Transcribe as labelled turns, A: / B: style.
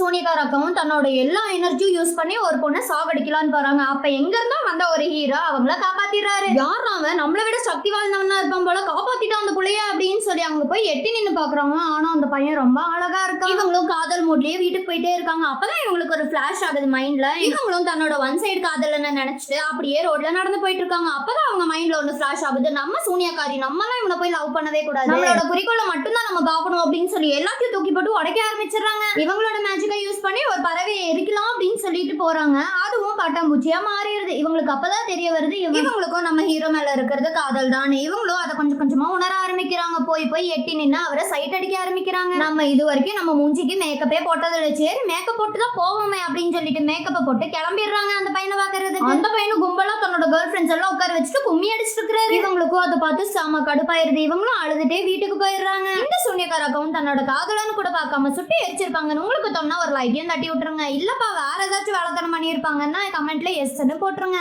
A: சோனிகார் அக்காவும் தன்னோட எல்லா எனர்ஜியும் யூஸ் பண்ணி ஒரு பொண்ணை சாகடிக்கலாம்னு போறாங்க. அப்ப எங்க இருந்தோ வந்த ஒரு ஹீரோ அவங்கள காப்பாத்திடுறாரு. யார் அவன்? நம்மளை விட சக்தி வாய்ந்தவனா இருப்பான் போல. காப்பாத்திட்டான் அந்த புள்ளைய அப்படின்னு சொல்லி அவங்க போய் எட்டி நின்னு பாக்குறாங்க. ஆனா அந்த பையன் ரொம்ப அழகா இருக்கான். இவங்களும் காதல் மூட்லயே வீட்டுக்கு போயிட்டே இருக்காங்க. அப்பதான் இவங்களுக்கு ஒரு ஃபிளாஷ் ஆகுது மைண்ட்ல இவங்களும் தன்னோட ஒன் சைடு காதலன்னு நினைச்சிட்டு அப்படியே ரோட்ல நடந்து போயிட்டு இருக்காங்க. அப்பதான் அவங்க மைண்ட்ல ஒண்ணு ஃபிளாஷ் ஆகுது. நம்ம சூனியாக்காரி நம்ம தான் இவனை போய் லவ் பண்ணவே கூடாது. நம்மளோட குறிக்கோளை நம்ம பார்க்கணும் அப்படின்னு சொல்லி எல்லாத்தையும் தூக்கி போட்டு உடைக்க ஆரம்பிச்சிடுறாங்க. இவங்களோட மேஜிக்கை யூஸ் பண்ணி ஒரு பறவையை எரிக்கலாம் அப்படின்னு சொல்லிட்டு போறாங்க. அதுவும் பட்டாம்பூச்சியா மாறிடுது. இவங்களுக்கு அப்பதான் தெரிய வருது இவங்களுக்கும் நம்ம ஹீரோ மேல இருக்கிறது காதல் தான். இவங்களும் அதை கொஞ்சம் கொஞ்சமா உணர ஆரம்பிக்கிறாங்க. போய் போய் எட்டி நின்னு அவரை சைட் அடிக்க ஆரம்பிக்கிறாங்க. நம்ம இது வரைக்கும் நம்ம மூஞ்சிக்கு மேக்கப்பே போட்டதில்ல. சரி மேக்கப் போட்டு தான் போவோமே அப்படின்னு சொல்லிட்டு மேக்கப்பை போட்டு கிளம்பிடுறாங்க அந்த பையனை பாக்குறது அந்த பையனும் கும்பலா தன்னோட கேர்ள் ஃப்ரெண்ட்ஸ் எல்லாம் உட்கார வச்சுட்டு கும்மி அடிச்சிட்டு இருக்காரு இவங்களுக்கும் அதை பார்த்து செம கடுப்பாயிருது. இவங்களும் அழுதுட்டே வீட்டுக்கு போயிடுறாங்க. இந்த சூன்யக்கார அக்காவும் தன்னோட காதலன்னு கூட பார்க்காம சுட்டு எரிச்சிருப்பாங்க உங்களுக்கு தோணுனா ஒரு லைக்கையும் தட்டி விட்டுருங்க. இல்லப்பா வேற ஏதாச்சும் வேலைத்தனம் பண்ணியிருப்பாங்கன்னா கமெண்ட்ல எஸ்ன்னு போட்டுருங்க.